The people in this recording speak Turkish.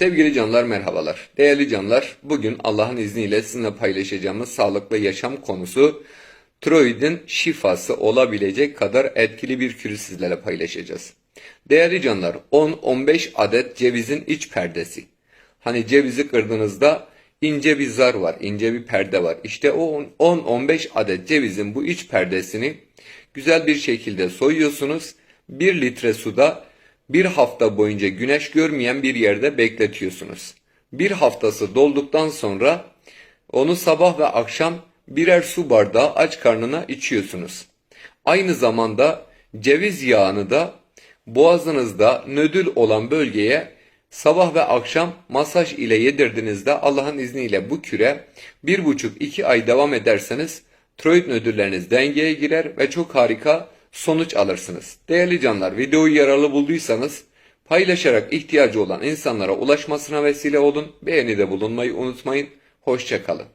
Sevgili canlar merhabalar. Değerli canlar, bugün Allah'ın izniyle sizinle paylaşacağımız sağlıklı yaşam konusu tiroidin şifası olabilecek kadar etkili bir kürü sizlerle paylaşacağız. Değerli canlar, 10-15 adet cevizin iç perdesi. Hani cevizi kırdığınızda ince bir zar var, ince bir perde var. İşte o 10-15 adet cevizin bu iç perdesini güzel bir şekilde soyuyorsunuz. 1 litre suda bir hafta boyunca güneş görmeyen bir yerde bekletiyorsunuz. Bir haftası dolduktan sonra onu sabah ve akşam birer su bardağı aç karnına içiyorsunuz. Aynı zamanda ceviz yağını da boğazınızda nödül olan bölgeye sabah ve akşam masaj ile yedirdiğinizde Allah'ın izniyle bu küre bir buçuk iki ay devam ederseniz tiroid nödülleriniz dengeye girer ve çok harika sonuç alırsınız. Değerli canlar videoyu yararlı bulduysanız paylaşarak ihtiyacı olan insanlara ulaşmasına vesile olun. Beğenide bulunmayı unutmayın. Hoşçakalın.